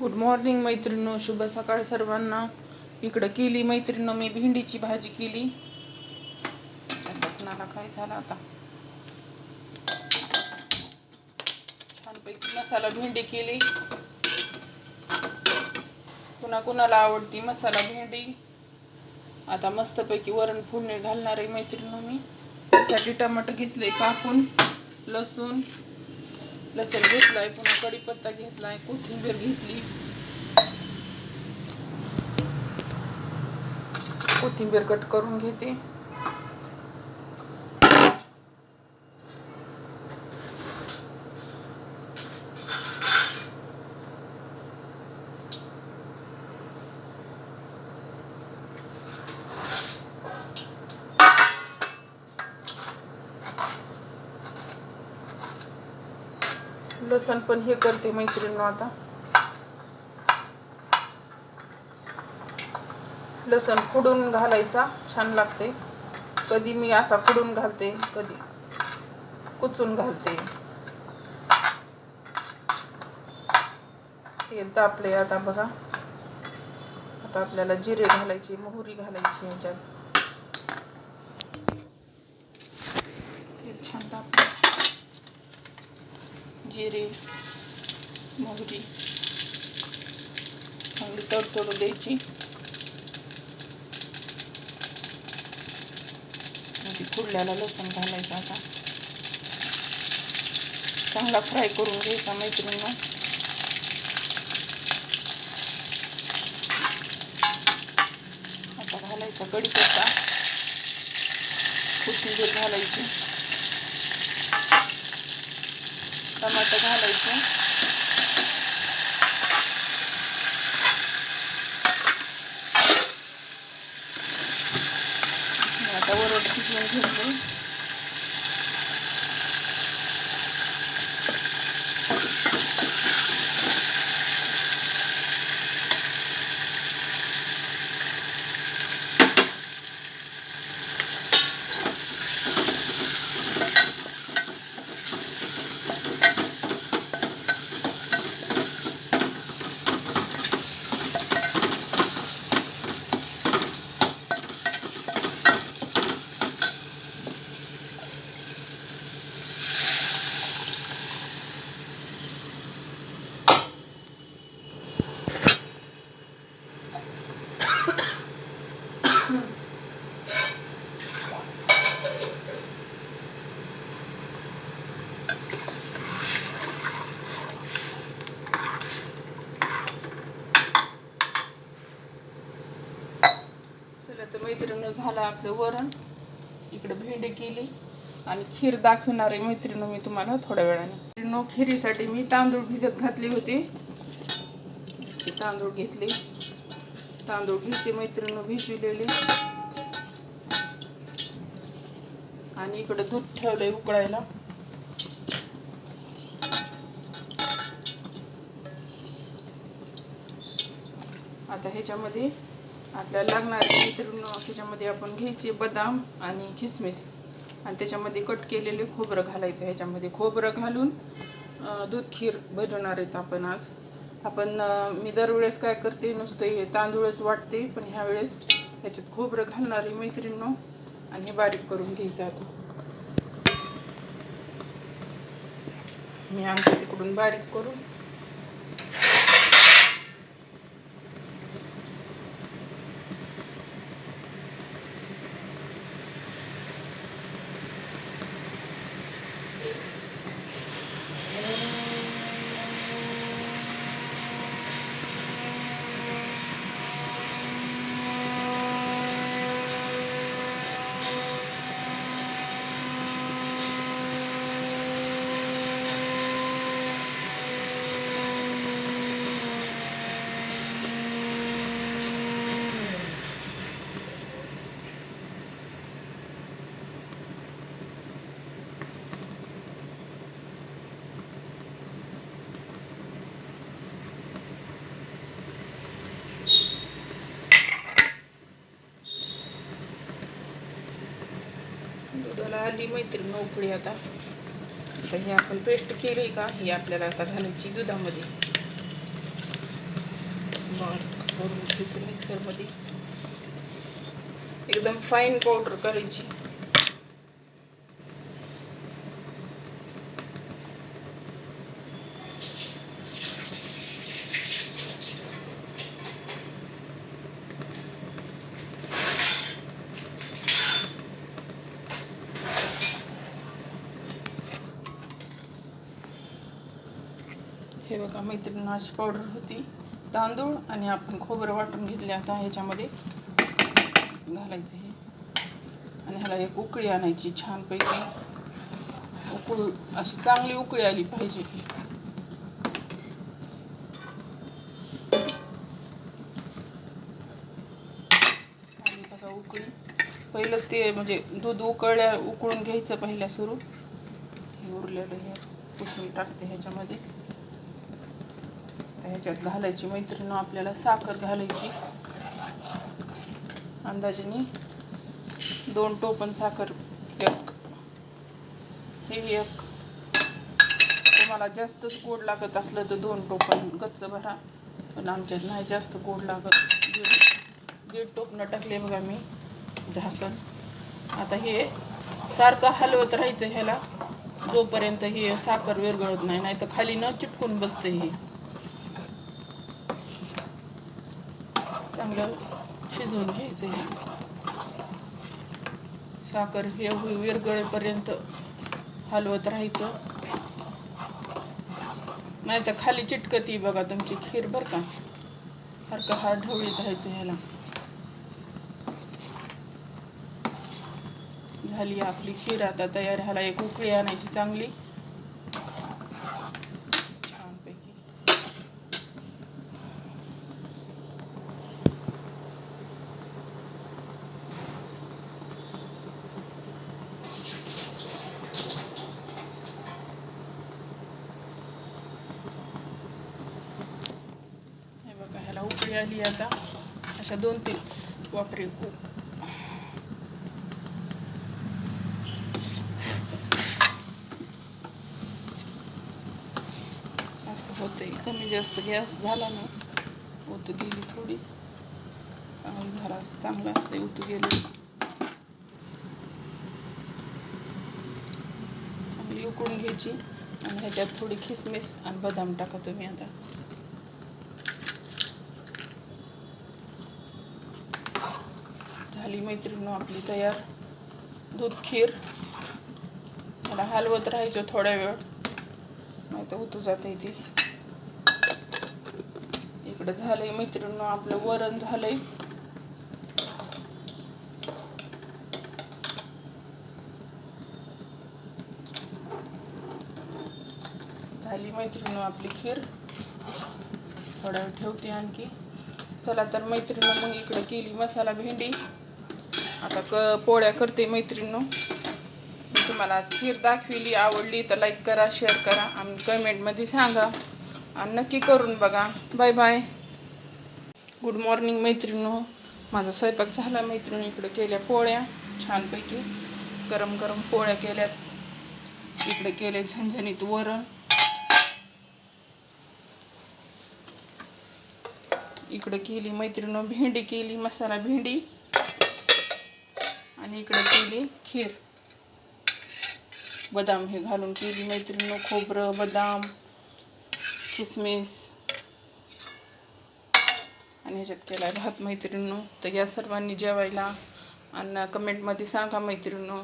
Good morning मैत्रिणो शुभ सकाळ सर्वांना. इकडं केली मैत्रिणो मी भेंडीची भाजी केली. आता कुणाला काय झालं आता. छानपैकी मसाला भेंडी केली. कुणा कुणाला आवडती मसाला भेंडी? आता मस्तपैकी वरण फोडणी घालणार आहे मैत्रिणो मी. त्यासाठी टमाटर घेतले कापून लसूण लसूण घेतलाय पुन्हा कढीपत्ता घेतलाय कोथिंबीर घेतली. कोथिंबीर कट करून घेते. लसण पण हे करते मैत्रिणी आता. लसण फुडून घालायचा छान लागते. कधी मी असा फुडून घालते कधी कुचून घालते. तेल तापले आता बघा. आता आपल्याला जिरे घालायची मोहरी घालायची याच्यात. तेल छान तापले जिरे मोहरी चांगली तडतडू द्यायची. म्हणजे मध्ये फुडल्याला लसूण घालायचं आता. चांगला फ्राय करून घ्यायचा मैत्रिणीला आता घालायचा कढीपत्ता. कोथिंबीर घालायची. ভেজে झालं आपलं वरण इकडे भेंडी केली आणि खीर दाखवणार आहे मैत्रिणी मी तुम्हाला थोड्या वेळाने. खिरीसाठी मी तांदूळ भिजत घातले होते. तांदूळ घेतले. तांदूळ घ्यायचे मैत्रिणी भिजविलेले. आणि इकडे दूध ठेवलंय उकळायला. आता ह्याच्यामध्ये आपल्याला लागणारे मैत्रीण त्याच्यामध्ये आपण घ्यायचे बदाम आणि किसमिस आणि त्याच्यामध्ये कट केलेले खोबरं घालायचं ह्याच्यामध्ये खोबरं घालून दूध खीर बनवणार आहेत आपण आज. आपण मी दरवेळेस काय करते नुसतं हे तांदूळच वाटते पण ह्या वेळेस ह्याच्यात खोबरं घालणार आहे मैत्रिणींनो. आणि हे बारीक करून घ्यायचं आता. मी आमच्या तिकडून बारीक करून दुधाला आली मैत्रीण उकळी आता. आता ही आपण पेस्ट केली का? ही आपल्याला आता घालायची दुधामध्ये. करून घ्यायचं मिक्सरमध्ये एकदम फाईन पावडर करायची. हे बघा मैत्रिणी अशी पावडर होती. तांदूळ आणि आपण खोबरं वाटून घेतले आता ह्याच्यामध्ये. घालायचं हे. आणि ह्याला एक उकळी आणायची छानपैकी. उकळू अशी चांगली उकळी आली पाहिजे. आणि बघा उकळी. पहिलंच ते म्हणजे दूध उकळल्या उकळून घ्यायचं पहिल्या सुरू. हे उरलेलं हे पुसून टाकते ह्याच्यामध्ये. ह्याच्यात घालायची. मैत्रिणी आपल्याला साखर घालायची. अंदाजाने दोन टोपण साखर. एक. हे एक. तुम्हाला जास्तच गोड लागत असलं तर दोन टोपण गच्च भरा. पण आमच्यात नाही जास्त गोड लागत. दीड दीड टोपणं टाकले बघा मी. झाकण. आता हे सारखं हलवत राहायचं ह्याला. जोपर्यंत हे साखर विरघळत नाही नाही तर खाली न चिटकून बसतं हे. चांगलं शिजवून घ्यायचं हे. साखर हे विरगळेपर्यंत हलवत राहायचं. नाही तर खाली चिटकती बघा तुमची खीर बरं का. सारखं हा ढवळीत राहायचं ह्याला. झाली आपली खीर आता तयार ह्याला एक उकळी आणायची चांगली छानपैकी हे बघा आली आता? अशा दोन तीन वापरे असं होतंय. कमी जास्त गॅस झाला ना ओतू गेली थोडी. झाला चांगलं असतं उतू गेलं. चांगली उकळून घ्यायची. आणि ह्याच्यात थोडी खिसमिस आणि बदाम टाका तुम्ही आता झाली मैत्रिणी आपली तयार. दूध खीर. मला हलवत राहायचो थोड्या वेळ. नाही तर उतू जाते ती. इकडं झालंय मैत्रिणी आपलं वरण झालंय. झाली मैत्रिणी आपली खीर. थोडा वेळ ठेवते आणखी. चला तर मैत्रिणी मग इकडे केली मसाला भेंडी. आता क पोळ्या करते मैत्रिणीनो. मी तुम्हाला आज खीर दाखविली आवडली तर लाईक करा शेअर करा आणि कमेंटमध्ये सांगा. आणि नक्की करून बघा. बाय बाय गुड मॉर्निंग मैत्रिणीनो. माझा स्वयंपाक झाला मैत्रिणी इकडे केल्या पोळ्या. छानपैकी गरम गरम पोळ्या केल्यात. इकडे केले झणझणीत वरण. इकडे केली मैत्रिणी भेंडी केली मसाला भेंडी. आणि इकडे केली खीर. बदाम हे घालून केली मैत्रिणी खोबरं बदाम किसमिस. आणि ह्याच्यात केला भात मैत्रिणी तर या सर्वांनी जेवायला आणि कमेंटमध्ये सांगा मैत्रिणी